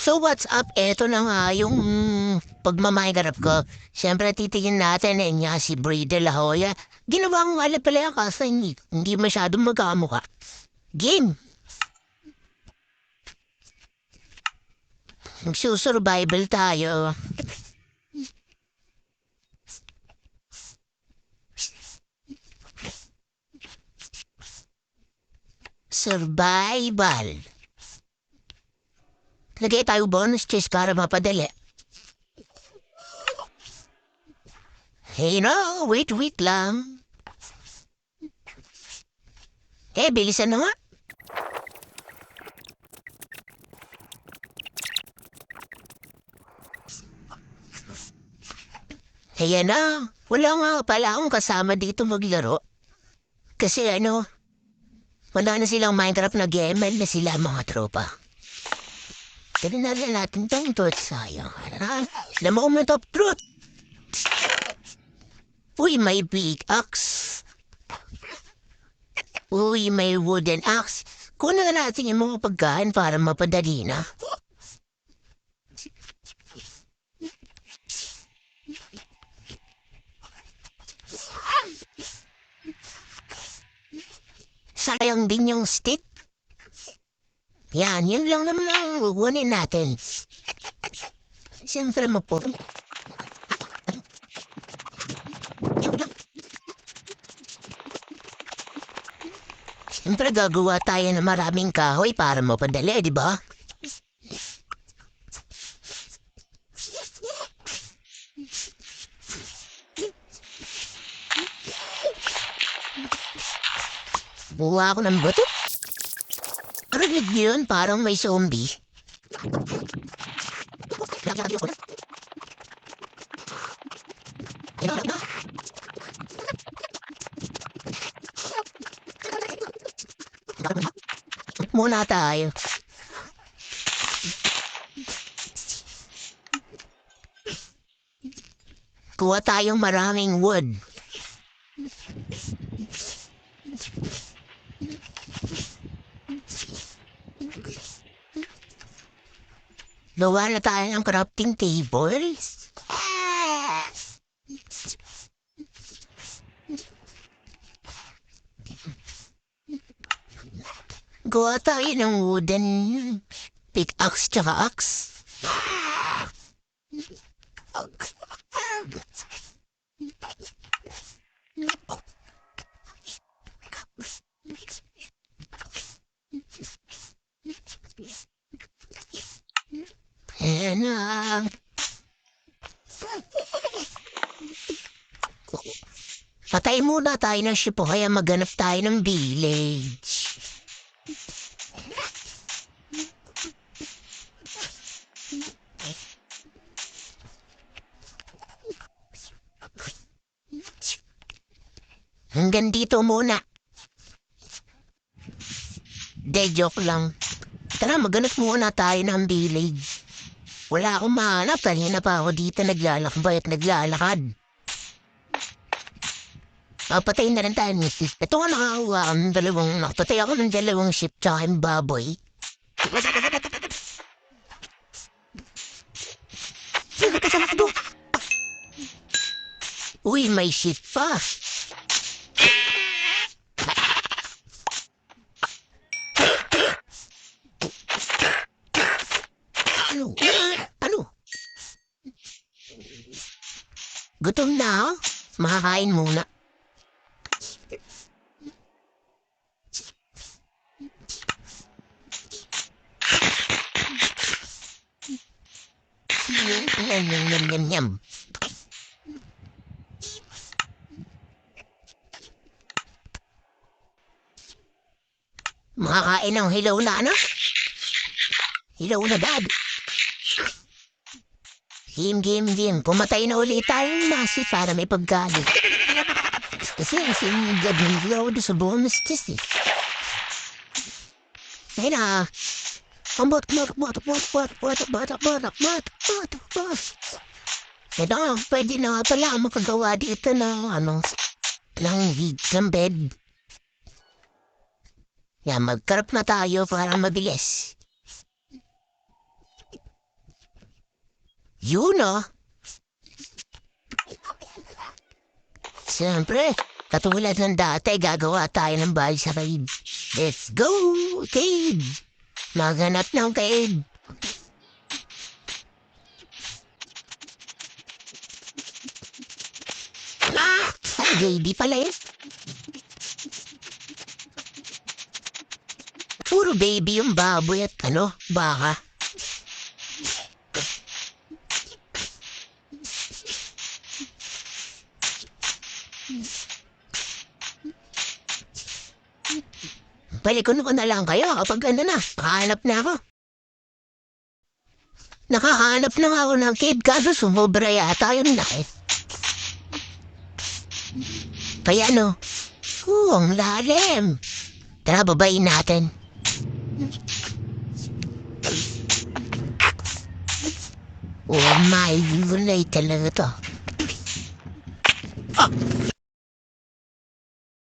So what's up? Eto na nga yung mm, pagmamahingarap ko. Siyempre titingin natin eh nga si Brie la Hoya. Ginawa ko nga pala yan kasi hindi, hindi masyadong magkamukha. Game! Magsusurvival tayo. Survival. Lagay tayo bonus chest para mapadali. Hey no, wait, wait lang. Eh, bilisan na nga. Ayan na, wala nga pala akong kasama dito maglaro. Kasi ano, wala na silang Minecraft na gamer na sila mga tropa. Dali na rin natin itong torch sayang. The moment of truth. Uy, may big axe. Uy, may wooden axe. Kunin na natin yung mga pagkain para mapadali na. Sayang din yung stick. Yan, yun lang naman ang kukunin natin. Siyempre mo po. Siyempre gagawa tayo ng maraming kahoy para mapadali, di ba? Buwa ako ng bato. Rinig niyo yun, parang may zombie. Muna tayo. Kuha tayong maraming wood. Gawa na tayo ng crafting tables. Gawa tayo ng wooden pickaxe tsaka axe. Ayan na. Patay muna tayo ng ship o kaya maghanap tayo ng village. Hanggang dito muna. De, joke lang. Tara, maghanap muna tayo ng village. Wala akong mahanap. Kanina pa ako dito naglalakbay at naglalakad. Papatay na rin tayo ng ship. Ito nga nakakuha ako ng dalawang, nakapatay ako ng dalawang ship tsaka yung baboy. Uy, may ship pa. Ano? Ano? Gutom na ako. Makakain muna. Yum, yum, yum, yum, yum. Makakain ng hilaw na ano? Hilaw na dad. Game, game, game. Pumatay na ulit tayong masi para may pagkalit. Kasi yung dad ng doon sa test eh. Ayun na. Ang bot, bot, bot, bot, bot, bot, bot, bot, bot, bot. Ito, pwede na pala makagawa dito ng ano, ng, ng bed. Yan, magkarap na tayo para mabilis. Yun oh. Siyempre, katulad ng dati, gagawa tayo ng bahay sa cave. Let's go, cave! Maghanap ng cave. Ah! Baby pala eh. Puro baby yung baboy at ano, baka. Balik ko na lang kayo kapag ano na, nakahanap na ako. Nakahanap na ako ng cave kaso sumobra yata yung laki. Kaya ano, oh, ang lalim. Tara, babayin natin. Oh my, gulay talaga to.